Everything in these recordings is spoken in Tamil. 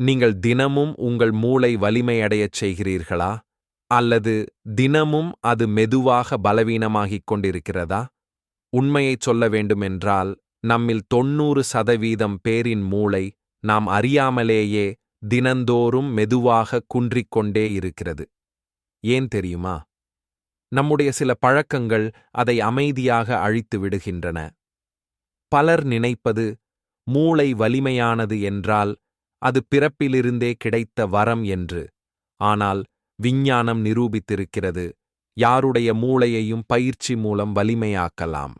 நீங்கள் தினமும் உங்கள் மூளை வலிமையடையச் செய்கிறீர்களா? அல்லது தினமும் அது மெதுவாக பலவீனமாகிக் கொண்டிருக்கிறதா? உண்மையைச் சொல்ல வேண்டுமென்றால் நம்மில் தொண்ணூறு சதவீதம் பேரின் மூளை நாம் அறியாமலேயே தினந்தோறும் மெதுவாக குன்றிக்கொண்டே இருக்கிறது. ஏன் தெரியுமா? நம்முடைய சில பழக்கங்கள் அதை அமைதியாக அழித்து விடுகின்றன. பலர் நினைப்பது மூளை வலிமையானது என்றால் அது பிறப்பிலிருந்தே கிடைத்த வரம் என்று. ஆனால் விஞ்ஞானம் நிரூபித்திருக்கிறது யாருடைய மூளையையும் பயிற்சி மூலம் வலிமையாக்கலாம்.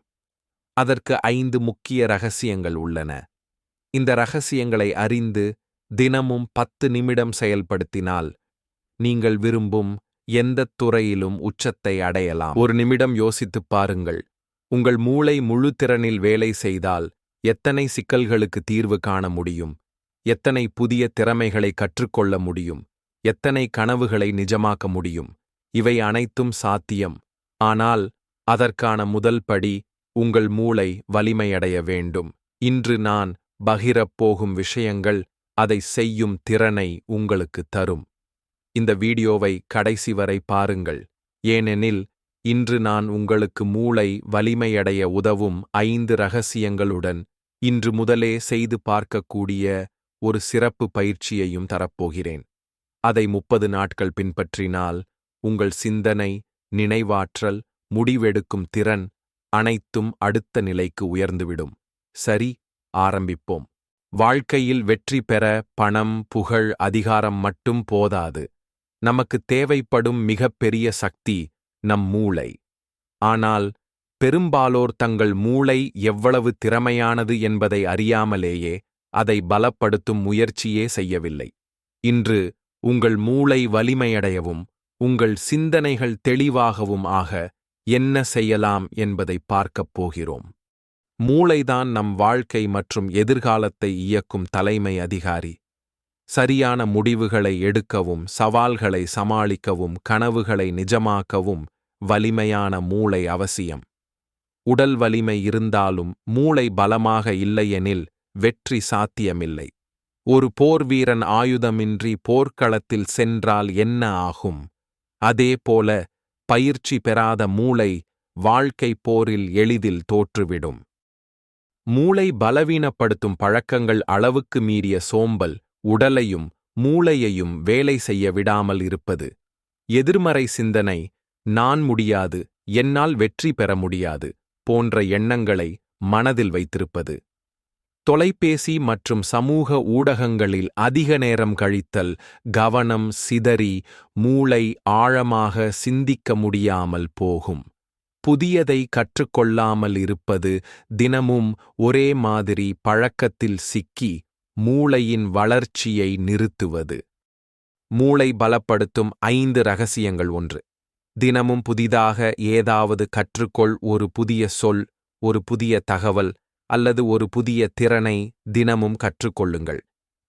அதற்கு ஐந்து முக்கிய ரகசியங்கள் உள்ளன. இந்த ரகசியங்களை அறிந்து தினமும் பத்து நிமிடம் செயல்படுத்தினால் நீங்கள் விரும்பும் எந்தத் துறையிலும் உச்சத்தை அடையலாம். ஒரு நிமிடம் யோசித்துப் பாருங்கள். உங்கள் மூளை முழு திறனில் வேலை செய்தால் எத்தனை சிக்கல்களுக்கு தீர்வு காண முடியும்? எத்தனை புதிய திறமைகளை கற்றுக்கொள்ள முடியும்? எத்தனை கனவுகளை நிஜமாக்க முடியும்? இவை அனைத்தும் சாத்தியம். ஆனால் அதற்கான முதல் படி உங்கள் மூளை வலிமையடைய வேண்டும். இன்று நான் பகிரப் போகும் விஷயங்கள் அதை செய்யும் திறனை உங்களுக்கு தரும். இந்த வீடியோவை கடைசி வரை பாருங்கள். ஏனெனில் இன்று நான் உங்களுக்கு மூளை வலிமையடைய உதவும் ஐந்து ரகசியங்களுடன் இன்று முதலே செய்து பார்க்கக்கூடிய ஒரு சிறப்பு பயிற்சியையும் தரப்போகிறேன். அதை முப்பது நாட்கள் பின்பற்றினால் உங்கள் சிந்தனை நினைவாற்றல் முடிவெடுக்கும் திறன் அனைத்தும் அடுத்த நிலைக்கு உயர்ந்துவிடும். சரி ஆரம்பிப்போம். வாழ்க்கையில் வெற்றி பெற பணம் புகழ் அதிகாரம் மட்டும் போதாது. நமக்கு தேவைப்படும் மிகப்பெரிய சக்தி நம் மூளை. ஆனால் பெரும்பாலோர் தங்கள் மூளை எவ்வளவு திறமையானது என்பதை அறியாமலேயே அதை பலப்படுத்தும் முயற்சியே செய்யவில்லை. இன்று உங்கள் மூளை வலிமையடையவும் உங்கள் சிந்தனைகள் தெளிவாகவும் ஆக என்ன செய்யலாம் என்பதை பார்க்கப் போகிறோம். மூளைதான் நம் வாழ்க்கை மற்றும் எதிர்காலத்தை இயக்கும் தலைமை அதிகாரி. சரியான முடிவுகளை எடுக்கவும் சவால்களை சமாளிக்கவும் கனவுகளை நிஜமாக்கவும் வலிமையான மூளை அவசியம். உடல் வலிமை இருந்தாலும் மூளை பலமாக இல்லையெனில் வெற்றி சாத்தியமில்லை. ஒரு போர் வீரன் ஆயுதமின்றி போர்க்களத்தில் சென்றால் என்ன ஆகும்? அதேபோல பயிற்சி பெறாத மூளை வாழ்க்கை போரில் எளிதில் தோற்றுவிடும். மூளை பலவீனப்படுத்தும் பழக்கங்கள் அளவுக்கு மீறிய சோம்பல் உடலையும் மூளையையும் வேலை செய்ய விடாமல் இருப்பது. எதிர்மறை சிந்தனை நான் முடியாது என்னால் வெற்றி பெற முடியாது போன்ற எண்ணங்களை மனதில் வைத்திருப்பது. தொலைபேசி மற்றும் சமூக ஊடகங்களில் அதிக நேரம் கழித்தல் கவனம் சிதறி மூளை ஆழமாக சிந்திக்க முடியாமல் போகும். புதியதை கற்றுக்கொள்ளாமல் இருப்பது தினமும் ஒரே மாதிரி பழக்கத்தில் சிக்கி மூளையின் வளர்ச்சியை நிறுத்துவது. மூளை பலப்படுத்தும் ஐந்து ரகசியங்கள் ஒன்று. தினமும் புதிதாக ஏதாவது கற்றுக்கொள் ஒரு புதிய சொல் ஒரு புதிய தகவல் அல்லது ஒரு புதிய திறனை தினமும் கற்றுக்கொள்ளுங்கள்.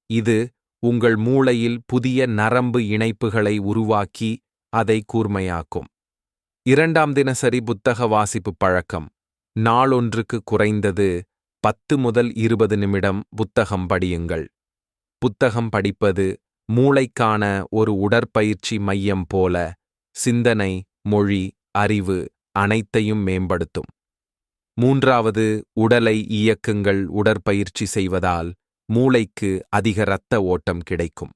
இது உங்கள் மூளையில் புதிய நரம்பு இணைப்புகளை உருவாக்கி அதை கூர்மையாக்கும். இரண்டாம் தினசரி புத்தக வாசிப்பு பழக்கம். நாளொன்றுக்கு குறைந்தது பத்து முதல் இருபது நிமிடம் புத்தகம் படியுங்கள். புத்தகம் படிப்பது மூளைக்கான ஒரு உடற்பயிற்சி மையம் போல சிந்தனை மொழி அறிவு அனைத்தையும் மேம்படுத்தும். மூன்றாவது உடலை இயக்குங்கள் உடற்பயிற்சி செய்வதால் மூளைக்கு அதிக இரத்த ஓட்டம் கிடைக்கும்.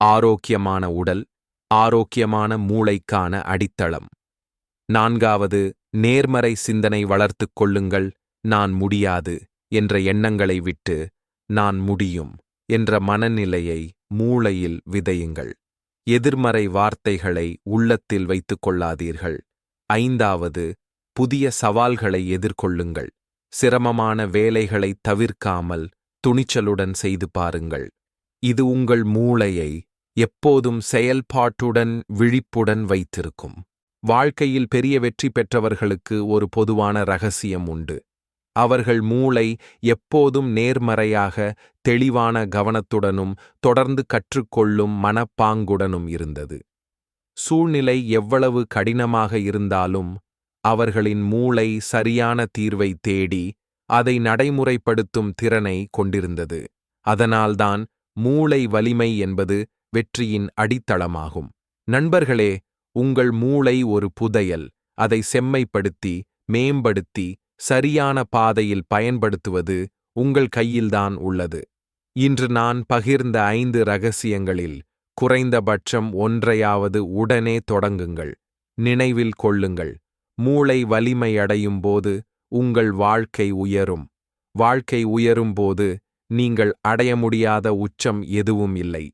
ஆரோக்கியமான உடல் ஆரோக்கியமான மூளைக்கான அடித்தளம். நான்காவது நேர்மறை சிந்தனை வளர்த்துக் கொள்ளுங்கள் நான் முடியாது என்ற எண்ணங்களை விட்டு நான் முடியும் என்ற மனநிலையை மூளையில் விதையுங்கள். எதிர்மறை வார்த்தைகளை உள்ளத்தில் வைத்துக் கொள்ளாதீர்கள். ஐந்தாவது புதிய சவால்களை எதிர்கொள்ளுங்கள். சிரமமான வேலைகளை தவிர்க்காமல் துணிச்சலுடன் செய்து பாருங்கள். இது உங்கள் மூளையை எப்போதும் செயல்பாட்டுடன் விழிப்புடன் வைத்திருக்கும். வாழ்க்கையில் பெரிய வெற்றி பெற்றவர்களுக்கு ஒரு பொதுவான ரகசியம் உண்டு. அவர்கள் மூளை எப்போதும் நேர்மறையாக தெளிவான கவனத்துடனும் தொடர்ந்து கற்றுக்கொள்ளும் மனப்பாங்குடனும் இருந்தது. சூழ்நிலை எவ்வளவு கடினமாக இருந்தாலும் அவர்களின் மூளை சரியான தீர்வை தேடி அதை நடைமுறைப்படுத்தும் திறனை கொண்டிருந்தது. அதனால்தான் மூளை வலிமை என்பது வெற்றியின் அடித்தளமாகும். நண்பர்களே உங்கள் மூளை ஒரு புதையல். அதை செம்மைப்படுத்தி மேம்படுத்தி சரியான பாதையில் பயன்படுத்துவது உங்கள் கையில்தான் உள்ளது. இன்று நான் பகிர்ந்த ஐந்து ரகசியங்களில் குறைந்தபட்சம் ஒன்றையாவது உடனே தொடங்குங்கள். நினைவில் கொள்ளுங்கள். மூளை வலிமை அடையும் போது உங்கள் வாழ்க்கை உயரும். வாழ்க்கை உயரும் போது நீங்கள் அடைய முடியாத உச்சம் எதுவும் இல்லை.